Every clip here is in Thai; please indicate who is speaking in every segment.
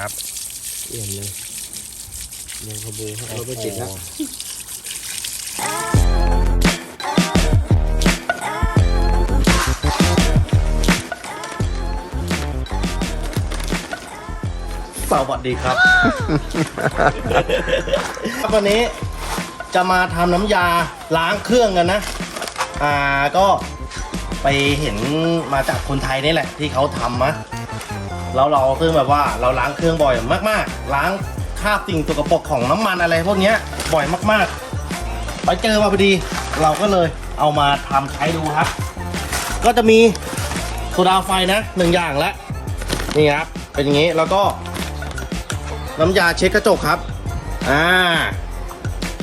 Speaker 1: ครับ
Speaker 2: เอี่ยมเลยยังขโมยให้เอาไปติดแล้ว
Speaker 3: สวัสดีครับ วันนี้จะมาทำน้ำยาล้างเครื่องกันนะ อ่าก็ไปเห็นมาจากคนไทยนี่แหละ ที่เขาทำนะ แล้วเราซึ่งแบบว่าเราล้างเครื่องบ่อยมากๆ ล้างคราบสิ่งสกปรกของน้ำมันอะไรพวกเนี้ยบ่อยมากๆ ไปเจอมาพอดี เราก็เลยเอามาทำใช้ดูครับ ก็จะมีโซดาไฟนะหนึ่งอย่างละนี่ครับ เป็นอย่างนี้แล้วก็ น้ำยาเช็ดกระจกครับ อ่า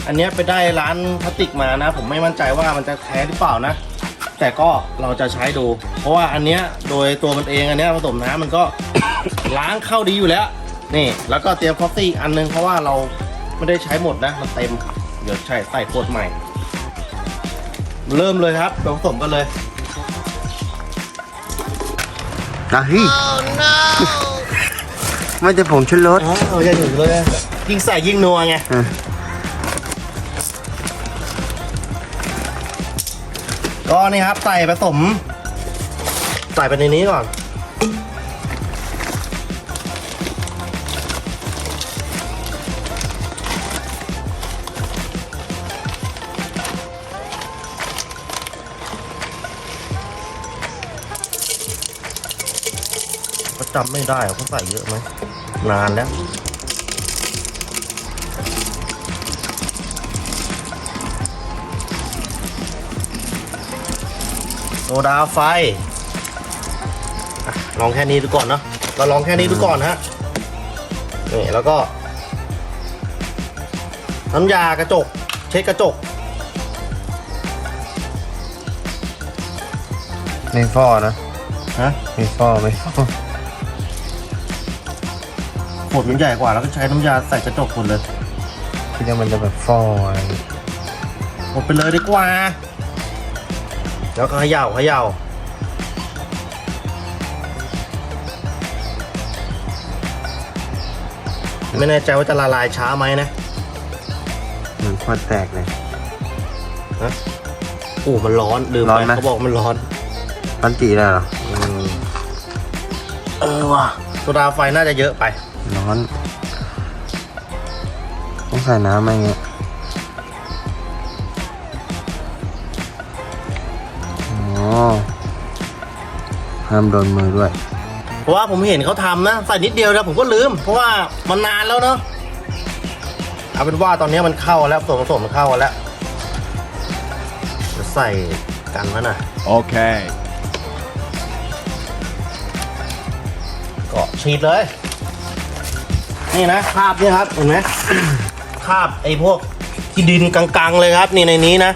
Speaker 3: อันเนี้ยไปได้ร้านพลาสติกมานะ ผมไม่มั่นใจว่ามันจะแท้หรือเปล่านะ แต่ก็เราจะใช้ดู เพราะว่าอันเนี้ยโดยตัวมันเองอันเนี้ยผสมน้ำมันก็ ล้างเข้าดีอยู่แล้ว นี่ แล้วก็เตรียมฟอกซี่อีกอันนึงเพราะว่าเราไม่ได้ใช้หมดนะ มันเต็มเดี๋ยวใช้ใส่ขวดใหม่ เริ่มเลยครับเราผสมกันเลย
Speaker 2: อะเฮ้ยไม่จะผงชูรส
Speaker 3: อ๋อเอาอย่าถึงเลยยิ่งใส่ยิ่งนัวไง
Speaker 2: อะ
Speaker 3: ก็นี่ครับใส่ผสม ใส่ไปในนี้ก่อน จำไม่ได้ว่าเขาใส่เยอะไหมนานแล้วโซดาไฟอะลองแค่นี้ดูก่อนเนาะเราลองแค่นี้ดูก่อนฮะนี่แล้วก็ น้ำยากระจก เช็ดกระจก
Speaker 2: ไม่ฟอนะ
Speaker 3: ฮะ
Speaker 2: ไม่ฟอไม่ฟอ
Speaker 3: ขว ดมันใหญ่กว่าแล้วก็ใช้น้ำยาใส่กระจกหมดเลย
Speaker 2: คิดว่ามันจะแบบฟออะไรอย่างงี้
Speaker 3: หมดไปเลยดีกว่า แล้วก็เขย่าเขย่าไม่แน่ใจว่าจะละลายช้าไหมนะ
Speaker 2: เหมือนควันแตกเลย
Speaker 3: โอ้มันร้อนลืม
Speaker 2: ร้
Speaker 3: ไป
Speaker 2: อนไหม
Speaker 3: เขาบอกมันร้อน
Speaker 2: ปันจีได้เหรออืม
Speaker 3: เออว่ะโซดาไฟน่าจะเยอะไป
Speaker 2: ร้อน ต้องใส่น้ำอะไรเงี้ยอ๋อห้ามโดนมือด้วย
Speaker 3: เพราะว่าผมเห็นเขาทำนะ ใส่นิดเดียวแล้วผมก็ลืม เพราะว่ามันนานแล้วเนาะเอาเป็นว่าตอนนี้มันเข้าแล้วส่วนผสมมันเข้ากันแล้วจะใส่กันวะน่ะ
Speaker 1: Okay.
Speaker 3: ก็ฉีดเลย นี่นะคราบเนี่ยครับเห็นไหมคราบไอ้พวกที่ดินกังๆเลยครับนี่ในนี้นะ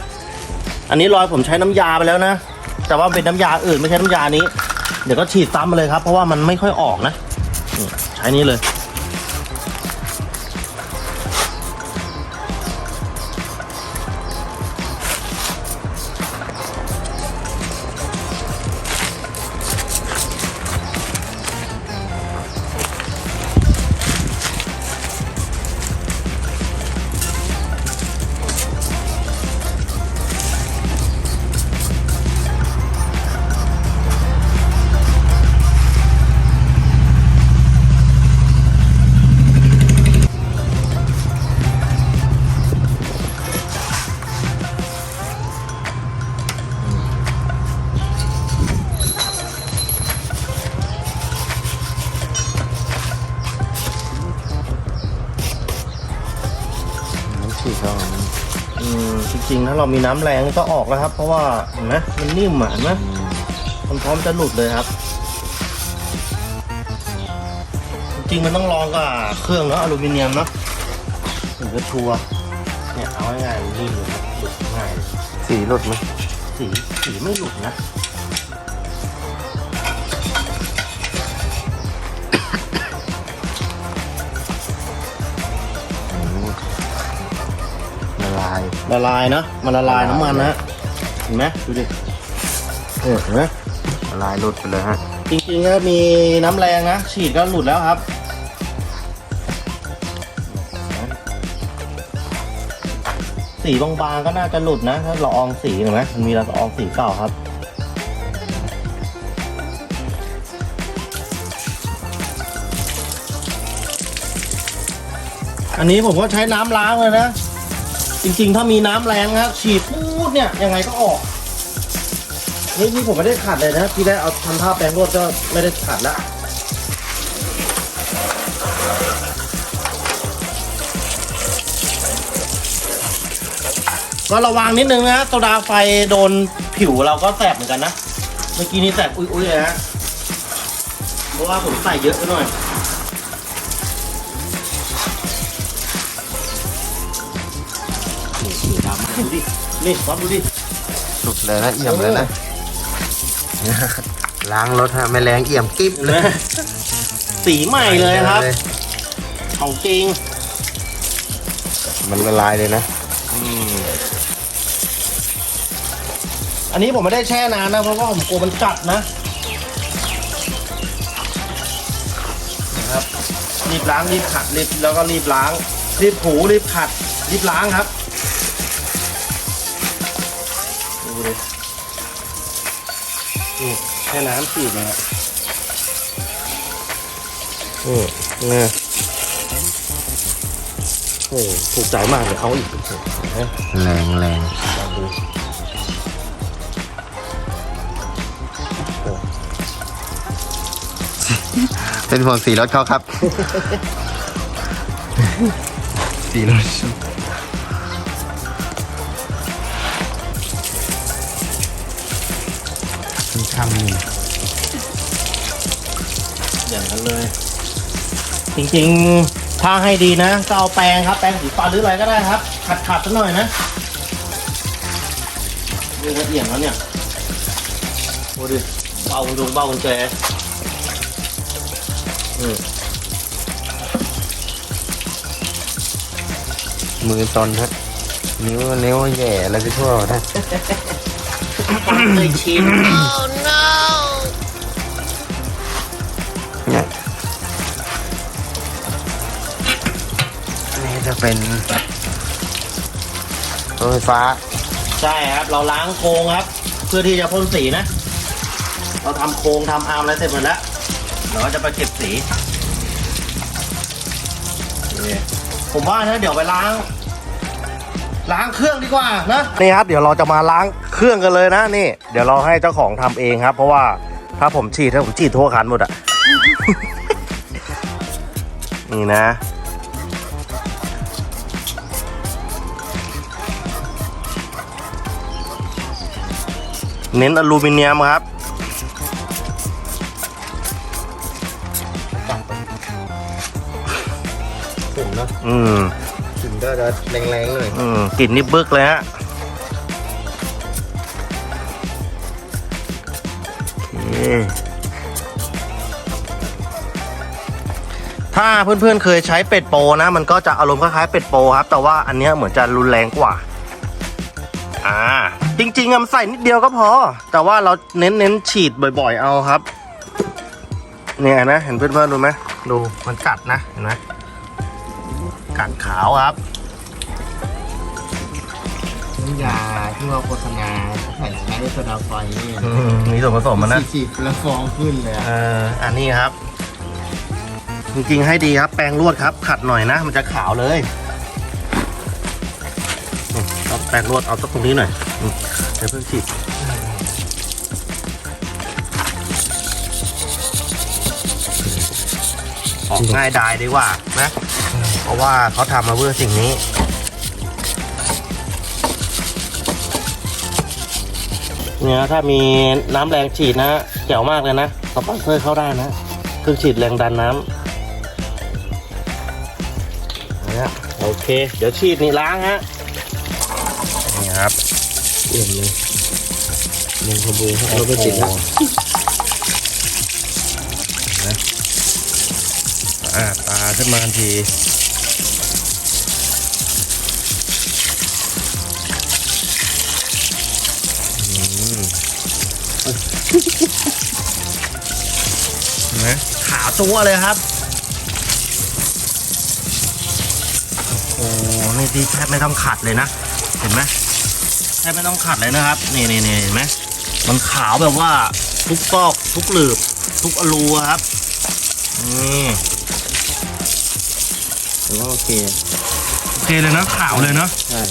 Speaker 3: อันนี้รอยผมใช้น้ำยาไปแล้วนะ แต่ว่าเป็นน้ำยาอื่นไม่ใช่น้ำยานี้ เดี๋ยวก็ฉีดซ้ำมาเลยครับ เพราะว่ามันไม่ค่อยออกนะนี่ใช้นี้เลย ถ้าเรามีน้ำแรงก็ออกแล้วครับ เพราะว่าเห็นไหมมันนิ่มอะเห็นไหมมันพร้อมจะหลุดเลยครับ จริงๆมันต้องลองกับเครื่องเนาะอลูมิเนียมเนาะถึงจะชัวร์เนี่ยเอาง่ายๆมันนิ่มเลยครับหลุดง่ายเลย
Speaker 2: สีหลุดไหม
Speaker 3: สีสีไม่หลุดนะา
Speaker 2: ย
Speaker 3: ละลายนะมันละลายน้ำมันนะเห็นไหมดูดิเออเห็นไหม
Speaker 2: ละลายหลุดไปเลยฮะ
Speaker 3: จริงๆก็มีน้ำแรงนะฉีดก็หลุดแล้วครับสีบางๆก็น่าจะหลุดนะถ้าละอองสีเห็นไหมมันมีละอองสีเก่าครับอันนี้ผมก็ใช้น้ำล้างเลยนะ จริงๆ ถ้ามีน้ำแรงนะครับฉีดพูดเนี่ยยังไงก็ออกเฮ้ยนี่ผมไม่ได้ขัดเลยนะที่ได้เอาทำท่าแปรงรวดก็ไม่ได้ขัดล้วก็ระวังนิดนึงนะโซดาไฟโดนผิวเราก็แสบเหมือนกันนะ เมื่อกี้นี้แสบอุ้ยๆเลยนะเพราะว่าผมใส่เยอะไปหน่อย นี่นี่ดำดูดินี่วัดดูดิ
Speaker 2: สุดเลยนะเอี่ยมเลยนะ ล้างรถฮะไม่แรงเอี่ยมกิ๊บ
Speaker 3: เห็น
Speaker 2: เล
Speaker 3: ไหม
Speaker 2: ย
Speaker 3: สีใหม่เลยครับ ของจริง
Speaker 2: มันละลายเลยนะ
Speaker 3: อันนี้ผมไม่ได้แช่นานนะเพราะว่าผมกลัวมันกัดนะนะครับรีบล้างรีบขัดรีบแล้วก็รีบล้างรีบถูรีบขัดรีบล้างครับ ดูดินี่แค่น้ำฉีดนะครับนี่นี่โอ้โหถูกใจมากเลยเอาอีกโอ้โหเห็นไหม
Speaker 2: แรงแรง
Speaker 3: ลองดู
Speaker 2: เป็นห่วงสีรถเขาครับ สีรถำนี่
Speaker 3: อย่างนั้นเลย จริงๆ ถ้าให้ดีนะ ก็เอาแปรงครับ แปรงสีฟันหรืออะไรก็ได้ครับ ขัดขัดๆสักหน่อยนะนี่ละเอียดแล้วเนี่ยโอ้ดิเบาดูเบากุญแจอืม
Speaker 2: มือตนฮะนิ้วนิ้วแย่อะไรไปทั่วนะ
Speaker 3: เคยชิม
Speaker 2: เนี่ยนี่จะเป็นรถไฟฟ้า
Speaker 3: ใช่ครับ เราล้างโครงครับ เพื่อที่จะพ่นสีนะ เราทำโครงทำอาร์มอะไรเสร็จหมดแล้วเราก็จะไปเก็บสีนี่ผมว่านะเดี๋ยวไปล้าง ล้างเครื่องดีกว่านะ นี่ครับ เดี๋ยวเราจะมาล้าง เครื่องกันเลยนะนี่ เดี๋ยวเราให้เจ้าของทำเองครับ เพราะว่าถ้าผมฉีดถ้าผมฉีดทั่วคันหมดอะนี่นะ เน้นอลูมิเนียมครับ
Speaker 2: ถึงเนาะ
Speaker 3: อืม
Speaker 2: ถึงก็จะแรงๆเลย
Speaker 3: อืมกลิ่นนี่บึกเลยฮะ ถ้าเพื่อนๆเคยใช้เป็ดโปรนะ มันก็จะอารมณ์คล้ายๆเป็ดโปรครับ แต่ว่าอันเนี้ยเหมือนจะรุนแรงกว่า อ่า จริงๆอะมันใส่นิดเดียวก็พอ แต่ว่าเราเน้นเน้นฉีดบ่อยๆ เอาครับ เนี่ยนะ เห็นเพื่อนๆดูไหมดูมันกัดนะ เห็นไหมกัดขาวครับ
Speaker 2: น้ำยาที่ว่าโฆษณาใส่ใช้โซดาไฟนี่
Speaker 3: อืมมีส่วนผสมมันนะ
Speaker 2: ฉีดแล้วฟองขึ้นเลยอะ
Speaker 3: เอออันนี้ครับ จริงๆให้ดีครับ แปรงรวดครับ ขัดหน่อยนะ มันจะขาวเลยอืมเอาแปรงรวดเอาตรงนี้หน่อยอืมเดี๋ยวเพิ่งฉีดออกง่ายดายดีกว่านะ เพราะว่าเขาทำมาเพื่อสิ่งนี้ เนี่ยถ้ามีน้ำแรงฉีดนะแจ๋วมากเลยนะสปอนเซอร์เข้าได้นะเครื่องฉีดแรงดันน้ำเนี่ยโอเค เดี๋ยวฉีดนี่ล้างฮะนี่ครับ
Speaker 2: เอี่ยมเลยยังขบูเอาไปติดแล้ว
Speaker 3: อ่าตาขึ้นมาทั ขาวจัวเลยครับ โอ้โหนี่ดีแทบไม่ต้องขัดเลยนะ เห็นไหมแทบไม่ต้องขัดเลยนะครับ นี่นี่นี่เห็นไหมมันขาวแบบว่าทุกซอกทุกหลืบ ทุกอรูครับ นี่
Speaker 2: ถือว่าโอเค
Speaker 3: โอเคเลยนะขาวเลยเนาะ
Speaker 2: ใช่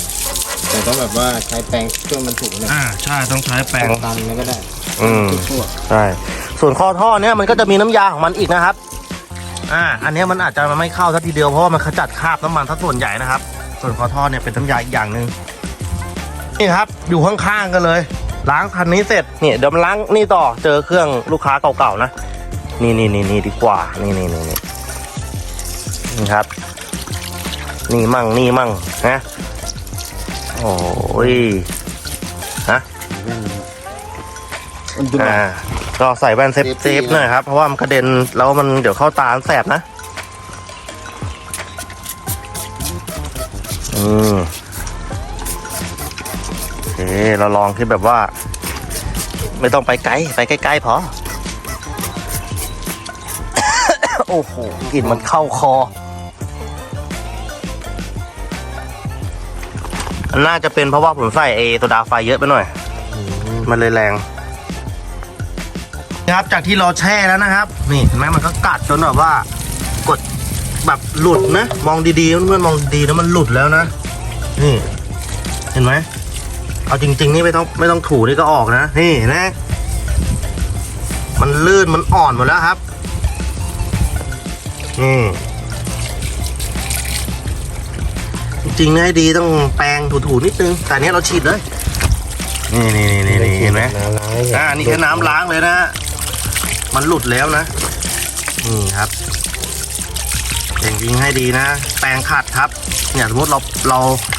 Speaker 2: แต่ต้องแบบว่าใช้แปรงช่วยมันถูกหน่อย
Speaker 3: อ่าใช่ต้องใช้แปรง
Speaker 2: ตันแล้วก็ได้
Speaker 3: อืม
Speaker 2: ทั่ว
Speaker 3: ใช่ ส่วนคอท่อเนี้ยมันก็จะมีน้ำยาของมันอีกนะครับ อ่า อันเนี้ยมันอาจจะไม่เข้าสักทีเดียวเพราะว่ามันขจัดคราบน้ำมันทั้งส่วนใหญ่นะครับ ส่วนคอท่อเนี่ยเป็นน้ำยาอีกอย่างหนึ่งนี่ครับอยู่ข้างๆกันเลย ล้างคันนี้เสร็จเนี่ยเดี๋ยวมาล้างนี่ต่อเจอเครื่องลูกค้าเก่าๆนะนี่นี่นี่นี่ดีกว่า นี่นี่นี่นี่นี่ครับ นี่มั่งนี่มั่งนะโอ้ยฮะ
Speaker 2: ๆแว่นมันดู
Speaker 3: อ่า ก็ใส่แว่นเซฟ
Speaker 2: Safety
Speaker 3: เซฟหน่อยครับ เพราะว่ามันกระเด็นแล้วมันเดี๋ยวเข้าตาแสบนะ อืมโอเคเราลองที่แบบว่า ไม่ต้องไปไกล ไปใกล้ๆพอ โอ้โหกลิ่นมันเข้าคอ น่าจะเป็นเพราะว่าผมใส่เอโซดาไฟเยอะไปหน่อย
Speaker 2: อืม
Speaker 3: มันเลยแรง นะครับ จากที่เราแช่แล้วนะครับ นี่เห็นไหมมันก็กัดจนแบบว่ากดแบบหลุดนะ มองดีๆเพื่อนๆมองดีนะมันหลุดแล้วนะ นี่ เห็นไหมเอาจริง ๆ นี่ไม่ต้องไม่ต้องถูนี่ก็ออกนะ นี่นะ มันลื่นมันอ่อนหมดแล้วครับอืมจริงๆนะให้ดีต้องแปรงถูๆนิดนึง แต่อันนี้เราฉีดเลย นี่นี่นี่นี่เห็นไหม
Speaker 2: น้ำล้างให้
Speaker 3: อ่า นี่แค่น้ำล้างเลยนะ มันหลุดแล้วนะ นี่ครับจริงๆให้ดีนะ แปรงขัดครับ เนี่ยสมมติเราเรา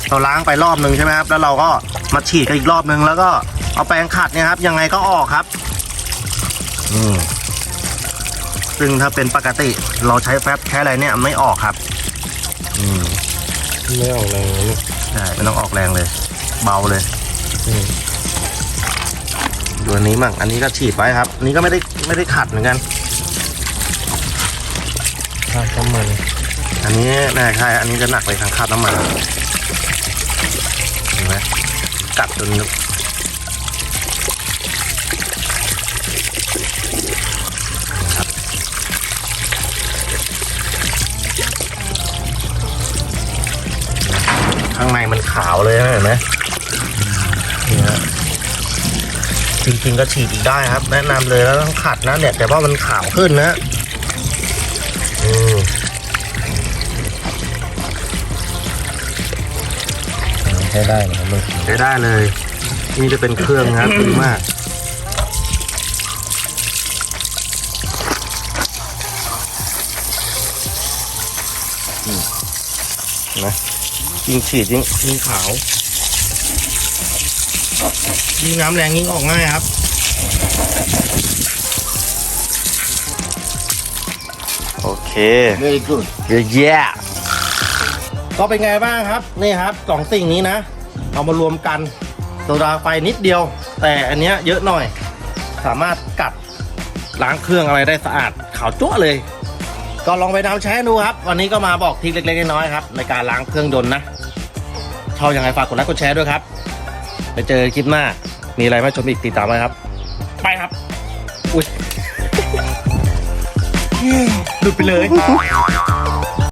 Speaker 3: เราล้างไปรอบหนึ่งใช่ไหมครับ แล้วเราก็มาฉีดกันอีกรอบหนึ่งแล้วก็เอาแปรงขัดเนี่ยครับ ยังไงก็ออกครับ อืมซึ่งถ้าเป็นปกติเราใช้แฟบแค่อะไรเนี่ยไม่ออกครับ อืม
Speaker 2: ไม่ออกแรงนะลูก
Speaker 3: ใช่ไม่ต้องออกแรงเลย เบาเลย
Speaker 2: อืม
Speaker 3: ดูอันนี้มั่งอันนี้ก็ฉีดไว้ครับ อันนี้ก็ไม่ได้ไม่ได้ขัดเหมือนกัน
Speaker 2: คราบน้ำมัน
Speaker 3: อันนี้น่าใช่อันนี้จะหนักไปทางคราบน้ำมันเห็นไหมกัดจนนะครับข้างในมันขาวเลยนะเห็นไหมนี่ฮะจ ริง ๆ ก็ฉีดอีกได้ครับ แนะนำเลยแล้วต้องขัดนะเนี่ยแต่ว่ามันขาวขึ้นนะอืม
Speaker 2: ใช้ได้นะครับลูก
Speaker 3: ใช้ได้เลย นี่จะเป็นเครื่องนะครับดีมากนะยิ่งฉีดยิ่งยิ่งขาว ยิ่งน้ำแรงยิ่งออกง่ายครับโอเค
Speaker 2: very good
Speaker 3: เย้ก็เป็นไงบ้างครับ นี่ครับสองสิ่งนี้นะ เอามารวมกันโซดาไฟนิดเดียว แต่อันเนี้ยเยอะหน่อย สามารถกัดล้างเครื่องอะไรได้สะอาดขาวจั่วเลย ก็ลองไปทำใช้ดูครับ วันนี้ก็มาบอกทริคเล็กๆน้อยๆครับ ในการล้างเครื่องยนต์นะชอบยังไงฝากกดไลค์กดแชร์ด้วยครับ ไปเจอคลิปหน้า มีอะไรมาชมอีกติดตามเลยครับ ไปครับ อุ้ยหลุดไปเลย